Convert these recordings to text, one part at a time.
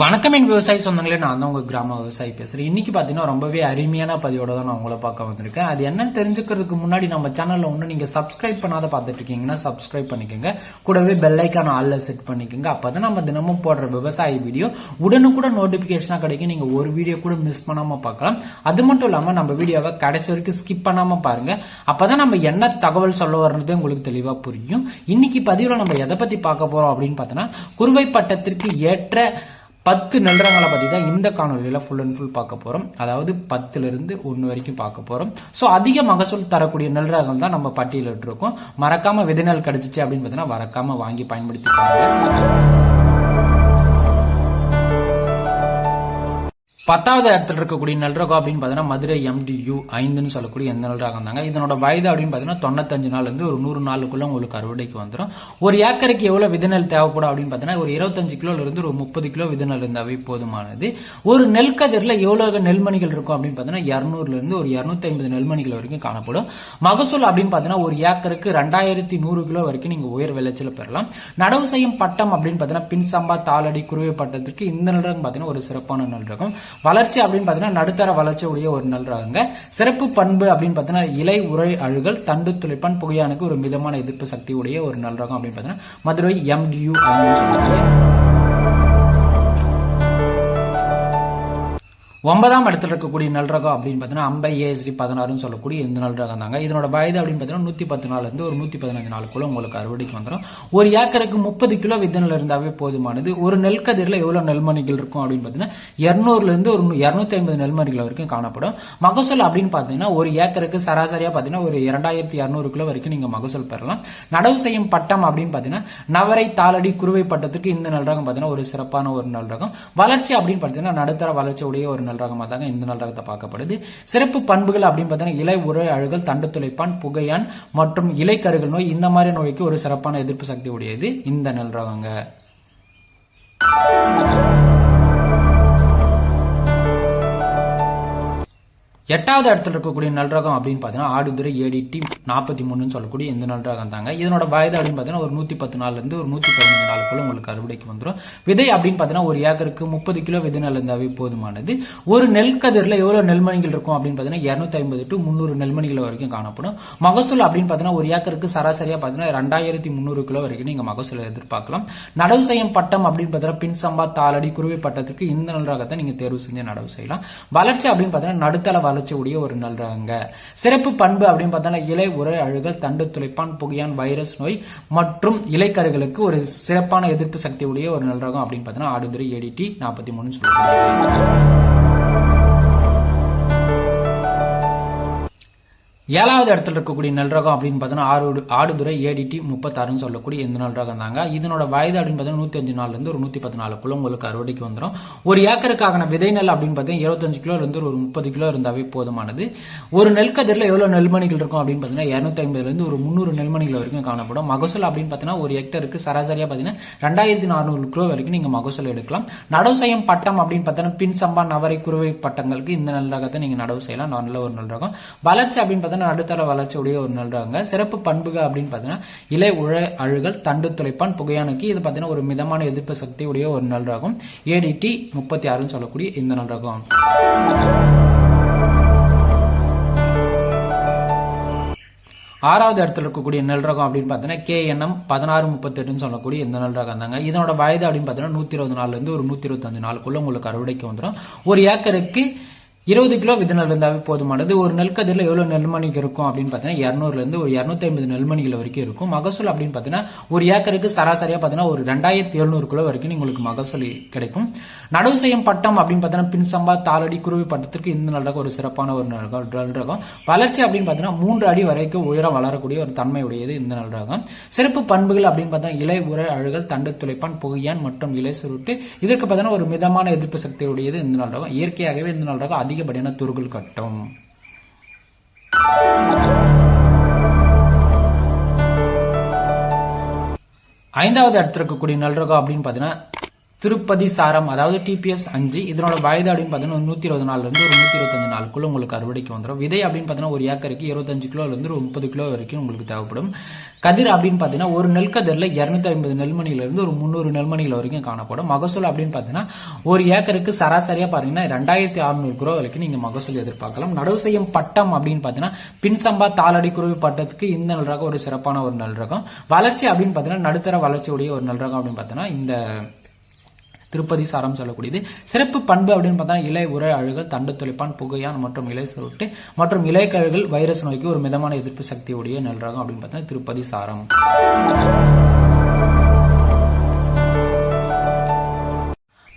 வணக்கம் என் விவசாயி சொந்தங்களே நான் தான் உங்க கிராம விவசாயி பேசுறேன். இன்னைக்கு பாத்தீங்கன்னா ரொம்பவே அருமையான பதிவோட தான் நான் உங்களை பார்க்க வந்திருக்கேன். அது என்னன்னு தெரிஞ்சுக்கிறதுக்கு முன்னாடி நம்ம சேனல்ல ஒண்ணு நீங்க சப்ஸ்கிரைப் பண்ணாத பார்த்துட்டு இருக்கீங்கன்னா சப்ஸ்கிரைப் பண்ணிக்கோங்க. கூடவே பெல்லைக்கான ஆளில் செட் பண்ணிக்கோங்க. அப்பதான் நம்ம தினமும் போடுற விவசாய வீடியோ உடனுக்குடன் நோட்டிபிகேஷனா கிடைக்கும். நீங்க ஒரு வீடியோ கூட மிஸ் பண்ணாம பார்க்கலாம். அது மட்டும் இல்லாம நம்ம வீடியோவை கடைசி வரைக்கும் ஸ்கிப் பண்ணாம பாருங்க. அப்பதான் நம்ம என்ன தகவல் சொல்ல வர்றது உங்களுக்கு தெளிவா புரியும். இன்னைக்கு பதிவுல நம்ம எதை பத்தி பார்க்க போறோம் அப்படின்னு பார்த்தோன்னா குறுவை பட்டத்திற்கு ஏற்ற பத்து நெல்றங்களை பற்றி தான் இந்த காணொலியில் ஃபுல் அண்ட் ஃபுல் பார்க்க போகிறோம் அதாவது பத்துலேருந்து ஒன்று வரைக்கும் பார்க்க போகிறோம் ஸோ அதிக மகசூல் தரக்கூடிய நெல் ரகம் தான் நம்ம பட்டியலிட்டு இருக்கோம் மறக்காம விதை நெல் அப்படின்னு பார்த்தீங்கன்னா மறக்காமல் வாங்கி பயன்படுத்தி பாருங்கள் பத்தாவது இடத்துல இருக்கக்கூடிய நல்ரகம் அப்படின்னு பார்த்தீங்கன்னா மதுரை எம்டியூ ஐந்துன்னு சொல்லக்கூடிய எந்த நெல் இருந்தாங்க தாங்க. இதனோட வயது அப்படின்னு பார்த்தீங்கன்னா தொண்ணூத்தஞ்சு நாள் வந்து ஒரு நூறு நாளுக்குள்ள உங்களுக்கு அறுவடைக்கு வந்துடும் ஒரு ஏக்கருக்கு எவ்வளோ விதைநெல் தேவைப்படும் அப்படின்னு பார்த்தீங்கன்னா ஒரு இருபத்தஞ்சு கிலோல இருந்து ஒரு முப்பது கிலோ விதைநெல் இருந்தாவே போதுமானது. ஒரு நெல் கதிரில் எவ்வளோ நெல்மணிகள் இருக்கும் அப்படின்னு பார்த்தீங்கன்னா இருநூறுல இருந்து ஒரு இரநூத்தி ஐம்பது நெல்மணிகள் வரைக்கும் காணப்படும். மகசூல் அப்படின்னு பார்த்தீங்கன்னா ஒரு ஏக்கருக்கு ரெண்டாயிரத்தி நூறு கிலோ வரைக்கும் நீங்கள் உயர் விளைச்சல் பெறலாம். நடவு செய்யும் பட்டம் அப்படின்னு பார்த்தீங்கன்னா பின் சம்பா தாளடி குருவை பட்டத்திற்கு இந்த நல்ரகம் பார்த்தீங்கன்னா ஒரு சிறப்பான நல்ரகம் வளர்ச்சி அப்படின்னு பார்த்தீங்கன்னா நடுத்தர வளர்ச்சி உடைய ஒரு நெல் ரகங்க. சிறப்பு பண்பு அப்படின்னு பார்த்தீங்கன்னா இலை உரை அழுகல் தண்டு துளிப்பான் புகையானுக்கு ஒரு மிதமான எதிர்ப்பு சக்தி உடைய ஒரு நெல் ரகம் அப்படின்னு பார்த்தீங்கன்னா மதுரை எம்டியூ சொல்லக்கூடிய ஒன்பதாம் இடத்துல இருக்கக்கூடிய நல் ரகம் அப்படின்னு பார்த்தீங்கன்னா அம்பை ஏஎஸ்டி பதினாறுன்னு சொல்லக்கூடிய இந்த நல் ரகம் தாங்க. இதனோட வயது அப்படின்னு பார்த்தீங்கன்னா நூத்தி பத்து நாள்லேருந்து ஒரு நூத்தி பதினஞ்சு நாளுக்குள்ள உங்களுக்கு அறுவடைக்கு வந்துடும் ஒரு ஏக்கருக்கு முப்பது கிலோ வித்தனல் இருந்தாவே போதுமானது. ஒரு நெல் கதிரில் எவ்வளவு நெல்மணிகள் இருக்கும் அப்படின்னு பார்த்தீங்கன்னா இருநூறுல இருந்து ஒரு இருநூத்தி ஐம்பது நெல்மணிகள் வரைக்கும் காணப்படும். மகசூல் அப்படின்னு பார்த்தீங்கன்னா ஒரு ஏக்கருக்கு சராசரியா பார்த்தீங்கன்னா ஒரு இரண்டாயிரத்தி இரநூறு கிலோ வரைக்கும் நீங்க மகசூல் பெறலாம். நடவு செய்யும் பட்டம் அப்படின்னு பார்த்தீங்கன்னா நவரை தாளடி குருவை பட்டத்துக்கு இந்த நல் ரகம் பார்த்தீங்கன்னா ஒரு சிறப்பான ஒரு நல் ரகம். வளர்ச்சி அப்படின்னு பார்த்தீங்கன்னா நடுத்தர வளர்ச்சியுடைய ஒரு நல் ரகமாக தாங்க இந்த நாள் ரகத்தை பார்க்கப்படுது. சிறப்பு பண்புகள் அப்படின்னு பார்த்தீங்கன்னா இலை உரை அழுகல் தண்டு துளைப்பான் புகையான் மற்றும் இலை கருகல் நோய் இந்த மாதிரி நோய்க்கு ஒரு சிறப்பான எதிர்ப்பு சக்தி உடையது. இந்த நல் ரகங்க எட்டாவது இடத்துல இருக்கக்கூடிய நல் ரகம் அப்படின்னு பார்த்தீங்கன்னா ஆடுதுறை ஏடிடி நாற்பத்தி மூணுன்னு சொல்லக்கூடிய இந்த நல் ரகம் தாங்க. இதனோட வயது அப்படின்னு பார்த்தீங்கன்னா ஒரு நூற்றி பத்து நாள்ல இருந்து ஒரு நூற்றி பதினஞ்சு நாளுக்குள்ள உங்களுக்கு அறுவடைக்கு வந்துடும் விதை அப்படின்னு பார்த்தீங்கன்னா ஒரு ஏக்கருக்கு முப்பது கிலோ விதை நெல் இருந்தாவே போதுமானது. ஒரு நெல் கதிரில் எவ்வளோ நெல்மணிகள் இருக்கும் அப்படின்னு பார்த்தீங்கன்னா இரநூத்தி ஐம்பது டு முந்நூறு நெல்மணிகள் வரைக்கும் காணப்படும். மகசூல் அப்படின்னு பார்த்தீங்கன்னா ஒரு ஏக்கருக்கு சராசரியாக பார்த்தீங்கன்னா ரெண்டாயிரத்தி முந்நூறு கிலோ வரைக்கும் நீங்கள் மகசூல் எதிர்பார்க்கலாம். நடவு செய்யும் பட்டம் அப்படின்னு பார்த்தீங்கன்னா பின் சம்பா தாளடி குருவி பட்டத்துக்கு இந்த நல் ரகத்தை நீங்கள் தேர்வு செஞ்சு நடவு செய்யலாம். வளர்ச்சி அப்படின்னு பார்த்தீங்கன்னா நடுத்தர வளர்ச்சி உடைய ஒரு நல் ரகங்க சிறப்பு பண்பு அப்படின்னு பார்த்தோம்னா இலை உரை அழுகல் தண்டு துளைப்பான் புகையான் வைரஸ் நோய் மற்றும் இலைக்கருகளுக்கு ஒரு சிறப்பான எதிர்ப்பு சக்தி உடைய ஒரு நல் ரகம் அப்படின்னு பார்த்தீங்கன்னா ஆடுதுறை ஏடிடி நாற்பத்தி மூணு சொல்லுவாங்க ஏழாவது இடத்துல இருக்கக்கூடிய நல் ரகம் அப்படின்னு பார்த்தீங்கன்னா ஆறு ஆடுதுறை ஏடிடி முப்பத்தாறுன்னு சொல்லக்கூடிய இந்த நல் ரகம் தாங்க. இதனோட வயது அப்படின்னு பார்த்தீங்கன்னா நூத்தி அஞ்சு நாள்ல ஒரு நூத்தி பத்து நாளுக்குள்ள உங்களுக்கு அறுவடைக்கு வந்துடும் ஒரு ஏக்கருக்கான விதை நெல் அப்படின்னு பார்த்தீங்கன்னா இருபத்தஞ்சு கிலோ இருந்து ஒரு முப்பது கிலோ இருந்தாவே போதுமானது. ஒரு நெல் கதிரில் நெல்மணிகள் இருக்கும் அப்படின்னு பார்த்தீங்கன்னா இருநூத்தி ஐம்பதுல ஒரு முந்நூறு நெல்மணிகள் வரைக்கும் காணப்படும். மகசூல் அப்படின்னு பார்த்தீங்கன்னா ஒரு ஹெக்டருக்கு சராசரியாக பார்த்தீங்கன்னா ரெண்டாயிரத்தி நானூறு கிலோ வரைக்கும் நீங்கள் மகசூல் எடுக்கலாம். நடவு செய்யும் பட்டம் அப்படின்னு பார்த்தீங்கன்னா பின் சம்பா நவரை குருவை பட்டங்களுக்கு இந்த நல் ரகத்தை நீங்கள் நடவு செய்யலாம். நல்ல ஒரு நல் ரகம் வளர்ச்சி அப்படின்னு பார்த்தீங்கன்னா நடுத்தர வளர்ச்சி உடைய ஒரு நெல் சிறப்பு பண்புகள் அப்படின்னு பார்த்தீங்கன்னா இலை உழ அழுகல் தண்டு துளைப்பான் புகையானுக்கு இது பார்த்தீங்கன்னா ஒரு மிதமான எதிர்ப்பு சக்தி உடைய ஒரு நெல் ஏடிடி முப்பத்தி ஆறுன்னு சொல்லக்கூடிய இந்த நெல் ஆறாவது இடத்துல இருக்கக்கூடிய நெல் ரகம் அப்படின்னு பார்த்தீங்கன்னா கேஎன்எம் பதினாறு முப்பத்தெட்டுன்னு சொல்லக்கூடிய இந்த நெல் ரகம் தாங்க. இதனோட வயது அப்படின்னு பார்த்தீங்கன்னா நூற்றி இருபது நாலுலேருந்து ஒரு நூற்றி இருபத்தஞ்சு நாளுக்குள்ள உங்களுக்கு அறுவடைக்கு வந்துடும் ஒரு ஏக்கருக்கு இருபது கிலோ விதை நெல் இருந்தாவே போதுமானது. ஒரு நெல் கதிரில் எவ்வளவு நெல்மணிக்கு இருக்கும் அப்படின்னு பார்த்தீங்கன்னா இரநூறுலேருந்து ஒரு இரநூத்தி ஐம்பது நெல்மணிகள் வரைக்கும் இருக்கும். மகசூல் அப்படின்னு பார்த்தீங்கன்னா ஒரு ஏக்கருக்கு சராசரியா பார்த்தீங்கன்னா ஒரு ரெண்டாயிரத்தி எழுநூறு கிலோ வரைக்கும் உங்களுக்கு மகசூல் கிடைக்கும். நடவு செய்யும் பட்டம் அப்படின்னு பார்த்தீங்கன்னா பின் சம்பா தாளடி குருவி பட்டத்திற்கு இந்த நல் ரகம் ஒரு சிறப்பான ஒரு நல் ரகம் வளர்ச்சி அப்படின்னு பார்த்தீங்கன்னா மூன்று அடி வரைக்கும் உயரம் வளரக்கூடிய ஒரு தன்மை உடையது இந்த நல் ரகம். சிறப்பு பண்புகள் அப்படின்னு பார்த்தீங்கன்னா இலை உரை அழுகல் தண்டு துளைப்பான் புகையான் மற்றும் இலை சுருட்டு. இதற்கு பார்த்தீங்கன்னா ஒரு மிதமான எதிர்ப்பு சக்தி உடையது இந்த நல் ரகம். இயற்கையாகவே இந்த நல் ரகம் அதிகப்படியான துருகள் கட்டும். ஐந்தாவது இடத்துல இருக்கக்கூடிய நல்ரகம் அப்படின்னு பார்த்தீங்கன்னா திருப்பதி சாரம் அதாவது டிபிஎஸ் அஞ்சு இதனோட வயது அப்படின்னு பார்த்தீங்கன்னா நூற்றி இருபது நாள்லேருந்து ஒரு நூற்றி இருபத்தஞ்சு நாளுக்குள்ள உங்களுக்கு அறுவடைக்கு வந்துடும் விதை அப்படின்னு பார்த்தீங்கன்னா ஒரு ஏக்கருக்கு இருபத்தஞ்சு கிலோலேருந்து ஒரு முப்பது கிலோ வரைக்கும் உங்களுக்கு தேவைப்படும். கதிர் அப்படின்னு பார்த்தீங்கன்னா ஒரு நெல் கதிரில் ஐம்பது நெல்மணியில இருந்து ஒரு முந்நூறு நெல்மணிகள் வரைக்கும் காணப்படும். மகசூல் அப்படின்னு பார்த்தீங்கன்னா ஒரு ஏக்கருக்கு சராசரியாக பார்த்தீங்கன்னா ரெண்டாயிரத்தி அறுநூறு கிலோ வரைக்கும் நீங்கள் மகசூல் எதிர்பார்க்கலாம். நடவு செய்யும் பட்டம் அப்படின்னு பார்த்தீங்கன்னா பின் சம்பா தாளடி குருவி பட்டத்துக்கு இந்த நல் ரகம் ஒரு சிறப்பான ஒரு நல் ரகம். வளர்ச்சி அப்படின்னு பார்த்தீங்கன்னா நடுத்தர வளர்ச்சியுடைய ஒரு நல் ரகம் அப்படின்னு பார்த்தீங்கன்னா இந்த திருப்பதி சாரம் சொல்லக்கூடியது. சிறப்பு பண்பு அப்படின்னு பார்த்தா இலை உரை அழுகல் தண்டு துளைப்பான் புகையான் மற்றும் இலை சுருட்டு மற்றும் இலை கழுகல் வைரஸ் நோய்க்கு ஒரு மிதமான எதிர்ப்பு சக்தியுடைய நெல் ரகம் அப்படின்னு பார்த்தா திருப்பதி சாரம்.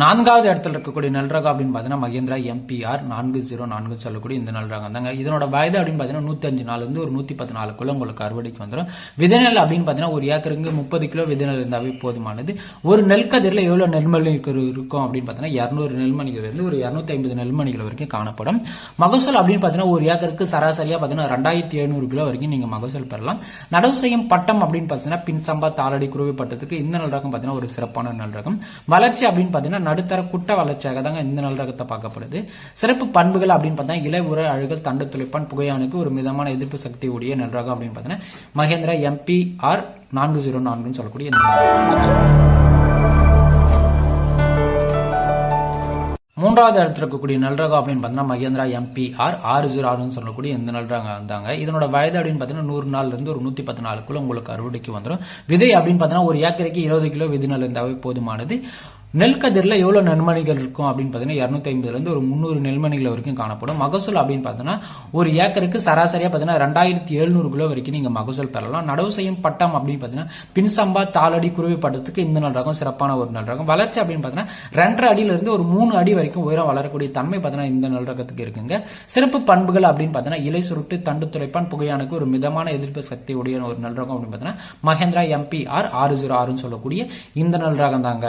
நான்காவது இடத்துல இருக்கக்கூடிய நல்ரகம் அப்படின்னு பார்த்தீங்கன்னா மகேந்திரா எம்பிஆர் நான்கு ஜீரோ நான்கு சொல்லக்கூடிய இந்த நல்ரகம் தாங்க. இதனோட வயது அப்படின்னு பார்த்தீங்கன்னா நூத்தி அஞ்சு நாள் வந்து ஒரு நூத்தி பத்து நாளுக்குள்ள உங்களுக்கு அறுவடைக்கு வந்துடும் விதைநெல் அப்படின்னு பார்த்தீங்கன்னா ஒரு ஏக்கருக்கு முப்பது கிலோ விதைநெல் இருந்தாவே போதுமானது. ஒரு நெல் கதிரில் நெல்மணி இருக்கும் அப்படின்னு பார்த்தீங்கன்னா இரநூறு நெல்மணிகள் இருந்து ஒரு இரநூத்தி ஐம்பது நெல்மணிகள் வரைக்கும் காணப்படும். மகசூல் அப்படின்னு பார்த்தீங்கன்னா ஒரு ஏக்கருக்கு சராசரியாக பார்த்தீங்கன்னா ரெண்டாயிரத்தி எழுநூறு கிலோ வரைக்கும் நீங்கள் மகசூல் பெறலாம். நடவு செய்யும் பட்டம் அப்படின்னு பார்த்தீங்கன்னா பின் சம்பா தாளடி குருவி பட்டத்துக்கு இந்த நல் ரகம் பார்த்தீங்கன்னா ஒரு சிறப்பான நல் ரகம் வளர்ச்சி அப்படின்னு பார்த்தீங்கன்னா நடுத்தர குட்ட வளர்ச்சியாக தாங்க இந்த நல் ரகத்தை பார்க்கப்படுது. சிறப்பு பண்புகள் அப்படின்னு பார்த்தா இலை உர அழுகல் தண்டு துளைப்பான் புகையானுக்கு ஒரு மிதமான எதிர்ப்பு சக்தி உடைய நல் ரகம் அப்படின்னு பார்த்தீங்கன்னா மகேந்திரா எம்பி ஆர் நான்கு ஜீரோ நான்குன்னு சொல்லக்கூடிய மூன்றாவது இடத்துல இருக்கக்கூடிய நல்ரகம் அப்படின்னு பார்த்தீங்கன்னா மகேந்திரா எம்பி ஆர் ஆறு ஜீரோ ஆறுன்னு சொல்லக்கூடிய இந்த நல்ரகம் வந்தாங்க இதனோட வயது அப்படின்னு பார்த்தீங்கன்னா நூறு நாள்ல இருந்து ஒரு நூத்தி பத்து நாளுக்குள்ள உங்களுக்கு அறுவடைக்கு வந்துடும் விதை அப்படின்னு பார்த்தீங்கன்னா ஒரு ஏக்கருக்கு இருபது கிலோ விதை நெல் இருந்தாவே போதுமானது. நெல் கதிரில் எவ்வளோ நெல்மணிகள் இருக்கும் அப்படின்னு பார்த்தீங்கன்னா இரநூத்தி ஐம்பதுலேருந்து ஒரு முந்நூறு நெல்மணிகள் வரைக்கும் காணப்படும். மகசூல் அப்படின்னு பார்த்தீங்கன்னா ஒரு ஏக்கருக்கு சராசரியாக பார்த்தீங்கன்னா ரெண்டாயிரத்தி எழுநூறு கிலோ வரைக்கும் நீங்கள் மகசூல் பெறலாம். நடவு செய்யும் பட்டம் அப்படின்னு பார்த்தீங்கன்னா பின்சம்பா தாளடி குருவி பட்டத்துக்கு இந்த நல் ரகம் சிறப்பான ஒரு நல் ரகம். வளர்ச்சி அப்படின்னு பார்த்தீங்கன்னா ரெண்டரை அடியிலிருந்து ஒரு மூணு அடி வரைக்கும் உயரம் வளரக்கூடிய தன்மை பார்த்தீங்கன்னா இந்த நல் ரகத்துக்கு இருக்குங்க. சிறப்பு பண்புகள் அப்படின்னு பார்த்தீங்கன்னா இலை சுருட்டு தண்டு துளைப்பான் புகையானுக்கு ஒரு மிதமான எதிர்ப்பு சக்தி உடைய ஒரு நல் ரகம் அப்படின்னு பார்த்தீங்கன்னா மகேந்திரா எம்பி ஆர் ஆறு ஜீரோ ஆறுன்னு சொல்லக்கூடிய இந்த நல் ரகம் தாங்க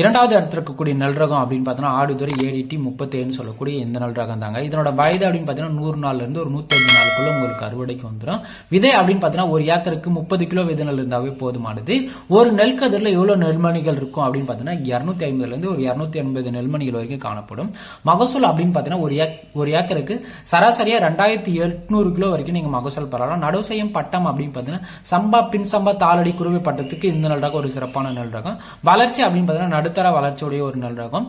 இரண்டாவது இடத்துல இருக்கக்கூடிய நல்ரகம் அப்படின்னு பார்த்தோன்னா ஆடுதுறை ஏடிடி முப்பத்தேன்னு சொல்லக்கூடிய இந்த நல்ரகம் தாங்க. இதனோட வயது அப்படின்னு பார்த்தீங்கன்னா நூறு நாள்லேருந்து ஒரு நூற்றஞ்சு நாளுக்குள்ள உங்களுக்கு அறுவடைக்கு வந்துடும் விதை அப்படின்னு பார்த்தீங்கன்னா ஒரு ஏக்கருக்கு முப்பது கிலோ விதை நெல் இருந்தாவே போதுமானது. ஒரு நெல் கதிரில் எவ்வளோ நெல்மணிகள் இருக்கும் அப்படின்னு பார்த்தீங்கன்னா இரநூத்தி ஐம்பதுலேருந்து ஒரு இரநூத்தி எண்பது நெல்மணிகள் வரைக்கும் காணப்படும். மகசூல் அப்படின்னு பார்த்தீங்கன்னா ஒரு ஏக் ஒரு ஏக்கருக்கு சராசரியாக ரெண்டாயிரத்தி எட்நூறு கிலோ வரைக்கும் நீங்கள் மகசூல் பெறலாம். நடவு செய்யும் பட்டம் அப்படின்னு பார்த்தீங்கன்னா சம்பா பின் சம்பா தாளடி குருவி பட்டத்துக்கு இந்த நெல் ரகம் ஒரு சிறப்பான நெல் ரகம். வளர்ச்சி அப்படின்னு பார்த்தீங்கன்னா நடுத்தர வளர்ச்சியுடைய ஒரு நெல் ரகம்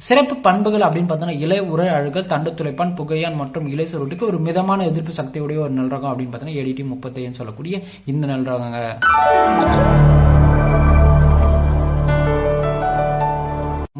சிறப்பு பண்புகள் அப்படின்னு பார்த்தோன்னா இலை உரை அழுகல் தண்டு துளைப்பான் புகையான் மற்றும் இலை சுருட்டுக்கு ஒரு மிதமான எதிர்ப்பு சக்தியுடைய ஒரு நெல் ரகம் அப்படின்னு பார்த்தோன்னா ஏடிடி முப்பத்தைன்னு சொல்லக்கூடிய இந்த நெல்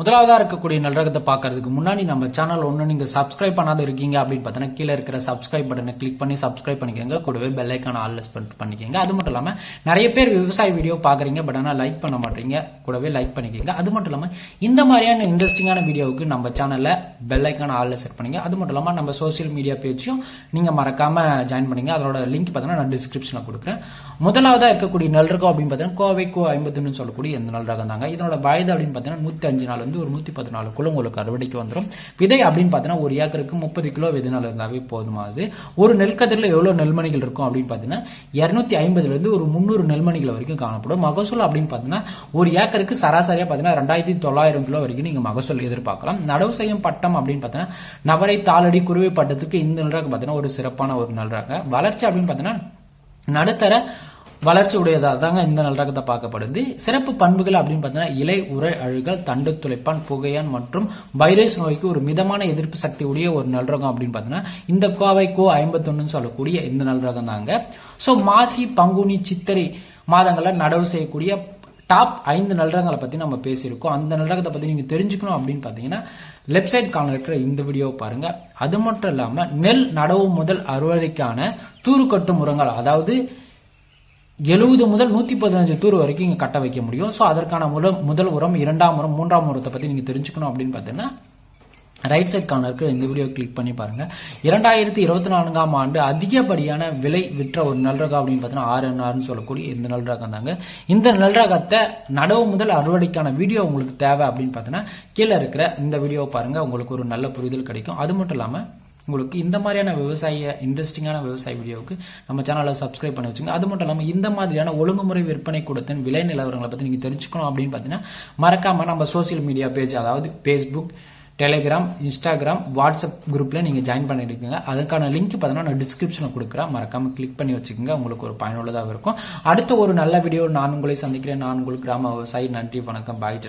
முதலாவதாக இருக்கக்கூடிய நல்லரகத்தை பார்க்கறதுக்கு முன்னாடி நம்ம சேனல் ஒன்று நீங்கள் சப்ஸ்கிரைப் பண்ணாத இருக்கீங்க அப்படின்னு பார்த்தீங்கன்னா கீழே இருக்கிற சப்ஸ்கிரைப் பட்டனை கிளிக் பண்ணி சப்ஸ்கிரைப் பண்ணிக்கோங்க. கூடவே பெல்லைக்கான ஐக்கான பண்ணிக்கோங்க. அது மட்டும் இல்லாமல் நிறைய பேர் விவசாய வீடியோ பார்க்குறீங்க பட் ஆனால் லைக் பண்ண மாட்டீங்க. கூடவே லைக் பண்ணிக்கோங்க. அது மட்டும் இல்லாமல் இந்த மாதிரியான இன்ட்ரெஸ்டிங்கான வீடியோவுக்கு நம்ம சேனலில் பெல்லைக்கான ஆல்ல செட் பண்ணிங்க அது மட்டும் இல்லாமல் நம்ம சோசியல் மீடியா பேஜையும் நீங்கள் மறக்காமல் ஜாயின் பண்ணிங்க அதோட லிங்க் பார்த்தீங்கன்னா நான் டிஸ்கிரிப்ஷனில் கொடுக்குறேன். முதலாவதாக இருக்கக்கூடிய நல்ரகம் அப்படின்னு பார்த்தீங்கன்னா கோவை கோ ஐம்பதுன்னு சொல்லக்கூடிய இந்த நல்லரகம் தாங்க. இதனோட வயது அப்படின்னு பார்த்தீங்கன்னா நூற்றி அஞ்சு நாள் வந்து ஒரு நூற்றி பத்து நாளுக்குள்ள உங்களுக்கு அறுவடைக்கு வந்துடும் விதை அப்படின்னு பார்த்தீங்கன்னா ஒரு ஏக்கருக்கு முப்பது கிலோ விதைனால இருந்தாவே போதுமானது ஒரு நெல் கதிரில் நெல்மணிகள் இருக்கும் அப்படின்னு பார்த்தீங்கன்னா இரநூத்தி ஐம்பதுலேருந்து ஒரு முந்நூறு நெல்மணிகள் வரைக்கும் காணப்படும். மகசூல் அப்படின்னு பார்த்தீங்கன்னா ஒரு ஏக்கருக்கு சராசரியாக பார்த்தீங்கன்னா ரெண்டாயிரத்தி தொள்ளாயிரம் கிலோ வரைக்கும் நீங்கள் மகசூல் எதிர்பார்க்கலாம். நடவு செய்யும் பட்டம் அப்படின்னு பார்த்தீங்கன்னா நவரை தாளடி குருவி பட்டத்துக்கு இந்த நல்றாக பார்த்தீங்கன்னா ஒரு சிறப்பான ஒரு நல்றாக வளர்ச்சி அப்படின்னு பார்த்தீங்கன்னா நடுத்தர வளர்ச்சி உடையதாக தாங்க இந்த நல்லரகத்தை பார்க்கப்படுது. சிறப்பு பண்புகள் அப்படின்னு பார்த்தீங்கன்னா இலை உரை அழுகல் தண்டு துளைப்பான் புகையான் மற்றும் வைரஸ் நோய்க்கு ஒரு மிதமான எதிர்ப்பு சக்தி உடைய ஒரு நல்ரகம் அப்படின்னு பார்த்தீங்கன்னா இந்த கோவை கோ ஐம்பத்தொன்னு சொல்லக்கூடிய இந்த நல்ரகம் தாங்க. ஸோ மாசி பங்குனி சித்திரை மாதங்களில் நடவு செய்யக்கூடிய டாப் ஐந்து நல்ரகங்களை பற்றி நம்ம பேசியிருக்கோம். அந்த நல்லரகத்தை பற்றி நீங்கள் தெரிஞ்சுக்கணும் அப்படின்னு பார்த்தீங்கன்னா லெஃப்ட் சைட் கார்னர் இருக்கிற இந்த வீடியோவை பாருங்க. அது மட்டும் இல்லாமல் நெல் நடவு முதல் அறுவடைக்கான தூறு முறங்கள் உரங்கள் அதாவது எழுபது முதல் நூத்தி பதினஞ்சு தூர் வரைக்கும் இங்க கட்ட வைக்க முடியும். ஸோ அதற்கான முதல் முதல் உரம் இரண்டாம் உரம் மூன்றாம் உரத்தை பத்தி நீங்க தெரிஞ்சுக்கணும் அப்படின்னு பாத்தீங்கன்னா ரைட் சைட் கார்னருக்கு இந்த வீடியோ கிளிக் பண்ணி பாருங்க. இரண்டாயிரத்தி இருபத்தி நான்காம் ஆண்டு அதிகப்படியான விலை விற்ற ஒரு நல்ரகம் அப்படின்னு பார்த்தீங்கன்னா ஆர்என்ஆர்னு சொல்லக்கூடிய இந்த நல்ரகம் தாங்க. இந்த நல்ரகத்தை நடவு முதல் அறுவடைக்கான வீடியோ உங்களுக்கு தேவை அப்படின்னு பார்த்தீங்கன்னா கீழே இருக்கிற இந்த வீடியோ பாருங்க உங்களுக்கு ஒரு நல்ல புரிதல் கிடைக்கும். அது மட்டும் இல்லாமல் உங்களுக்கு இந்த மாதிரியான விவசாய இன்ட்ரெஸ்டிங்கான விவசாய வீடியோவுக்கு நம்ம சேனலை சப்ஸ்கிரைப் பண்ணி வச்சுங்க அது மட்டும் இல்லாமல் இந்த மாதிரியான ஒழுங்குமுறை விற்பனை கூடத்தின் விலை நிலவரங்களை பற்றி நீங்கள் தெரிஞ்சுக்கணும் அப்படின்னு பார்த்தீங்கன்னா மறக்காமல் நம்ம சோஷியல் மீடியா பேஜ் அதாவது ஃபேஸ்புக் டெலிகிராம் இன்ஸ்டாகிராம் வாட்ஸ்அப் குரூப்பில் நீங்கள் ஜாயின் பண்ணியிருக்கீங்க அதுக்கான லிங்க் பார்த்தீங்கன்னா நான் டிஸ்கிரிப்ஷனில் கொடுக்குறேன். மறக்காமல் கிளிக் பண்ணி வச்சுக்கோங்க. உங்களுக்கு ஒரு பயனுள்ளதாக இருக்கும். அடுத்த ஒரு நல்ல வீடியோ நான் உங்களை சந்திக்கிறேன். நான் உங்களுக்கு கிராம விவசாயி. நன்றி வணக்கம். பாய்